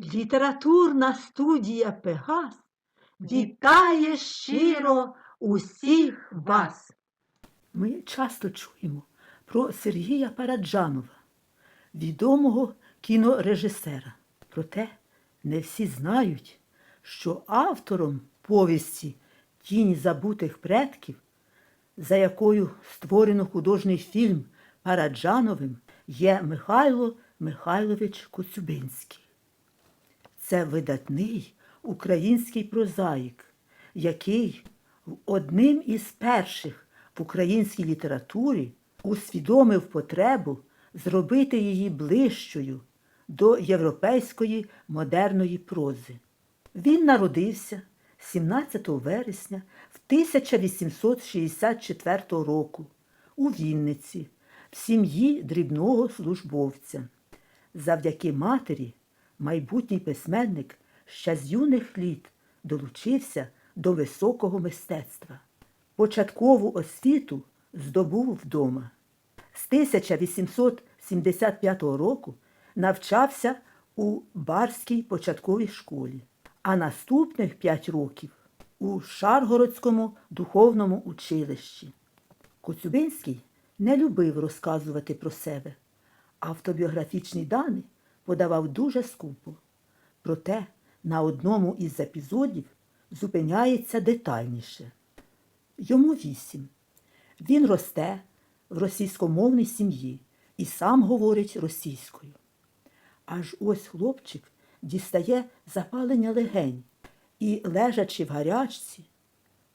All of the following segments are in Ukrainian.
Літературна студія Пегас вітає щиро усіх вас. Ми часто чуємо про Сергія Параджанова, відомого кінорежисера. Проте не всі знають, що автором повісті Тіні забутих предків, за якою створено художній фільм Параджановим, є Михайло Михайлович Коцюбинський. Це видатний український прозаїк, який одним із перших в українській літературі усвідомив потребу зробити її ближчою до європейської модерної прози. Він народився 17 вересня в 1864 року у Вінниці в сім'ї дрібного службовця. Завдяки матері майбутній письменник ще з юних літ долучився до високого мистецтва. Початкову освіту здобув вдома. З 1875 року навчався у Барській початковій школі, а наступних п'ять років у Шаргородському духовному училищі. Коцюбинський не любив розказувати про себе. Автобіографічні дані подавав дуже скупо. Проте на одному із епізодів зупиняється детальніше. Йому вісім. Він росте в російськомовній сім'ї і сам говорить російською. Аж ось хлопчик дістає запалення легень і, лежачи в гарячці,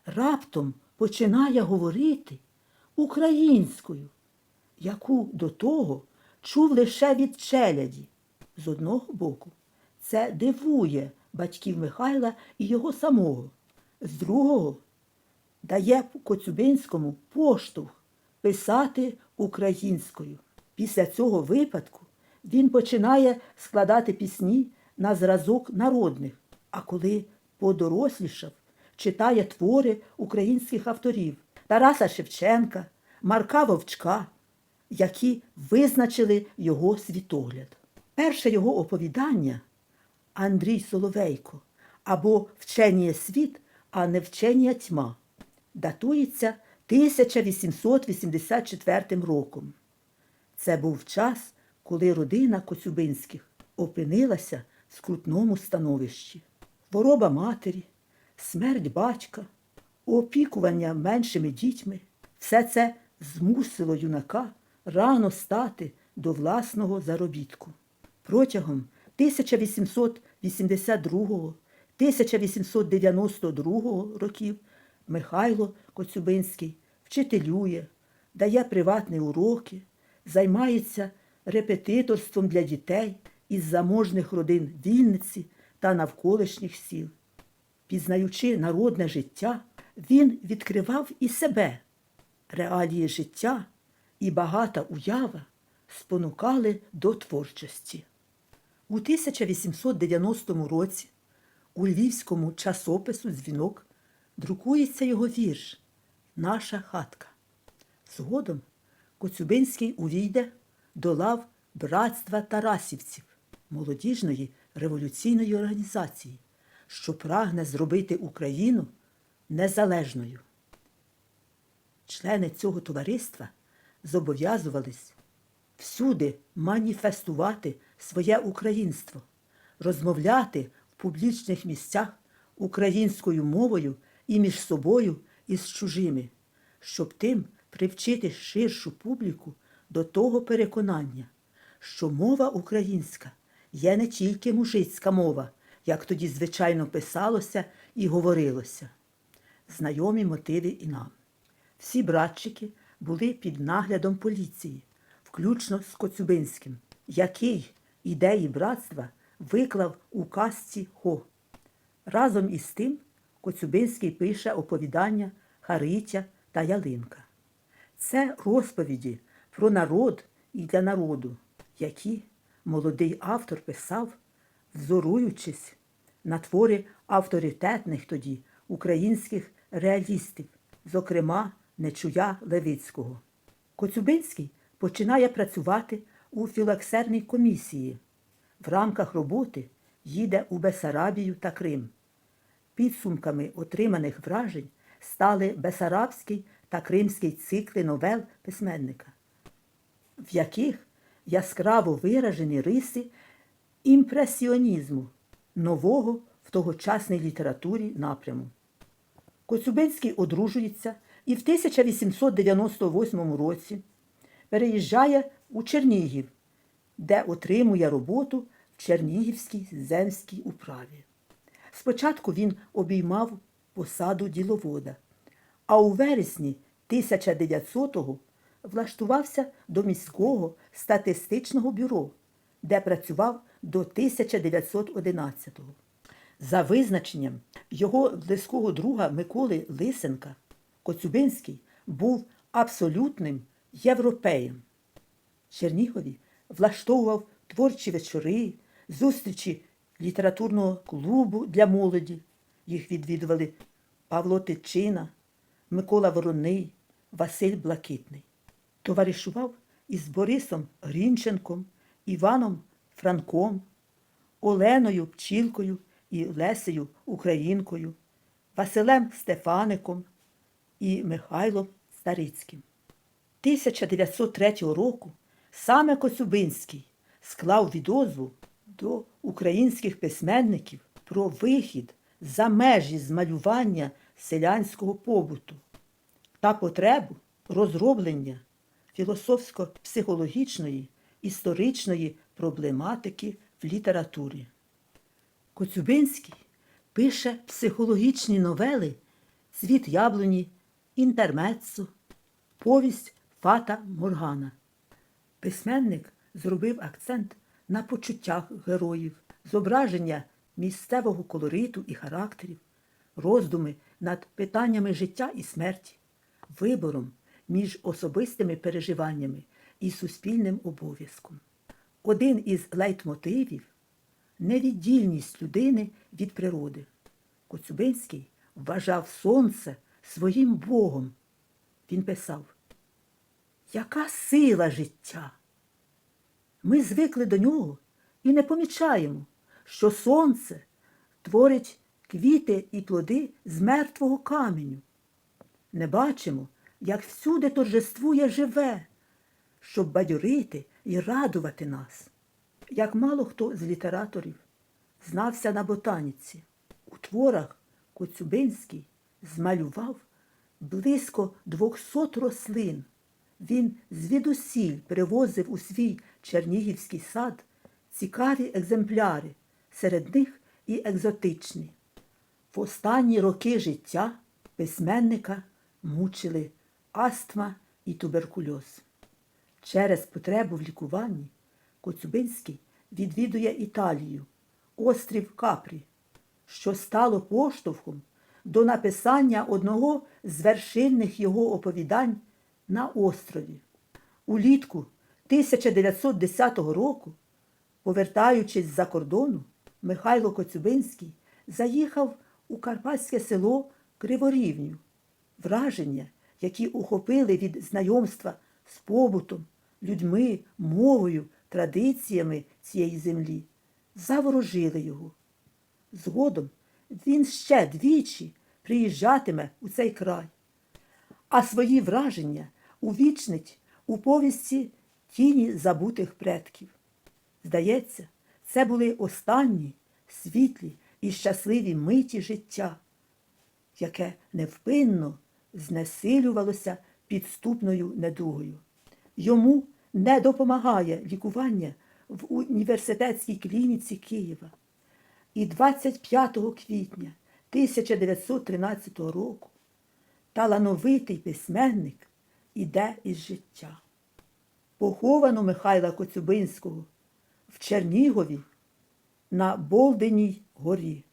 раптом починає говорити українською, яку до того чув лише від челяді. З одного боку, це дивує батьків Михайла і його самого, з другого дає Коцюбинському поштовх писати українською. Після цього випадку він починає складати пісні на зразок народних, а коли подорослішав, читає твори українських авторів Тараса Шевченка, Марка Вовчка, які визначили його світогляд. Перше його оповідання Андрій Соловейко або Вченіє світ, а не вчення тьма датується 1884 роком. Це був час, коли родина Коцюбинських опинилася в скрутному становищі. Хвороба матері, смерть батька, опікування меншими дітьми все це змусило юнака рано стати до власного заробітку. Протягом 1882-1892 років Михайло Коцюбинський вчителює, дає приватні уроки, займається репетиторством для дітей із заможних родин Вінниці та навколишніх сіл. Пізнаючи народне життя, він відкривав і себе. Реалії життя і багата уява спонукали до творчості. У 1890 році у львівському часопису Дзвінок друкується його вірш Наша хатка. Згодом Коцюбинський увійде до лав братства Тарасівців, молодіжної революційної організації, що прагне зробити Україну незалежною. Члени цього товариства зобов'язувались всюди маніфестувати своє українство, розмовляти в публічних місцях українською мовою і між собою і з чужими, щоб тим привчити ширшу публіку до того переконання, що мова українська є не тільки мужицька мова, як тоді звичайно писалося і говорилося. Знайомі мотиви і нам. Всі братчики були під наглядом поліції, включно з Коцюбинським, який ідеї братства виклав у казці Хо. Разом із тим Коцюбинський пише оповідання Харитя та Ялинка. Це розповіді про народ і для народу, які молодий автор писав, взоруючись на твори авторитетних тоді українських реалістів, зокрема Нечуя Левицького. Коцюбинський починає працювати у філаксерній комісії. В рамках роботи їде у Бесарабію та Крим. Підсумками отриманих вражень стали Бесарабський та Кримський цикли новел письменника, в яких яскраво виражені риси імпресіонізму нового в тогочасній літературі напряму. Коцюбинський одружується і в 1898 році переїжджає у Чернігів, де отримує роботу в Чернігівській земській управі. Спочатку він обіймав посаду діловода, а у вересні 1900-го влаштувався до міського статистичного бюро, де працював до 1911-го. За визначенням його близького друга Миколи Лисенка, Коцюбинський був абсолютним європеєм. Чернігові влаштовував творчі вечори, зустрічі літературного клубу для молоді. Їх відвідували Павло Тичина, Микола Вороний, Василь Блакитний. Товаришував із Борисом Грінченком, Іваном Франком, Оленою Пчілкою і Лесею Українкою, Василем Стефаником і Михайлом Старицьким. 1903 року саме Коцюбинський склав відозву до українських письменників про вихід за межі змалювання селянського побуту та потребу розроблення філософсько-психологічної історичної проблематики в літературі. Коцюбинський пише психологічні новели Світ яблуні, Інтермеццо, Повість Фата Моргана. Письменник зробив акцент на почуттях героїв, зображення місцевого колориту і характерів, роздуми над питаннями життя і смерті, вибором між особистими переживаннями і суспільним обов'язком. Один із лейтмотивів невіддільність людини від природи. Коцюбинський вважав сонце своїм Богом. Він писав, яка сила життя? Ми звикли до нього і не помічаємо, що сонце творить квіти і плоди з мертвого каменю. Не бачимо, як всюди торжествує живе, щоб бадьорити і радувати нас. Як мало хто з літераторів знався на ботаніці. У творах Коцюбинський змалював близько 200 рослин. Він звідусіль привозив у свій чернігівський сад цікаві екземпляри, серед них і екзотичні. В останні роки життя письменника мучили астма і туберкульоз. Через потребу в лікуванні Коцюбинський відвідує Італію, острів Капрі, що стало поштовхом до написання одного з вершинних його оповідань на острові. Улітку 1910 року, повертаючись з-за кордону, Михайло Коцюбинський заїхав у карпатське село Криворівню. Враження, які ухопили від знайомства з побутом, людьми, мовою, традиціями цієї землі, заворожили його. Згодом він ще двічі приїжджатиме у цей край, а свої враження увічнить у повісті тіні забутих предків. Здається, це були останні світлі і щасливі миті життя, яке невпинно знесилювалося підступною недугою. Йому не допомагає лікування в університетській клініці Києва. І 25 квітня 1913 року талановитий письменник іде із життя. Поховано Михайла Коцюбинського в Чернігові на Болденій горі.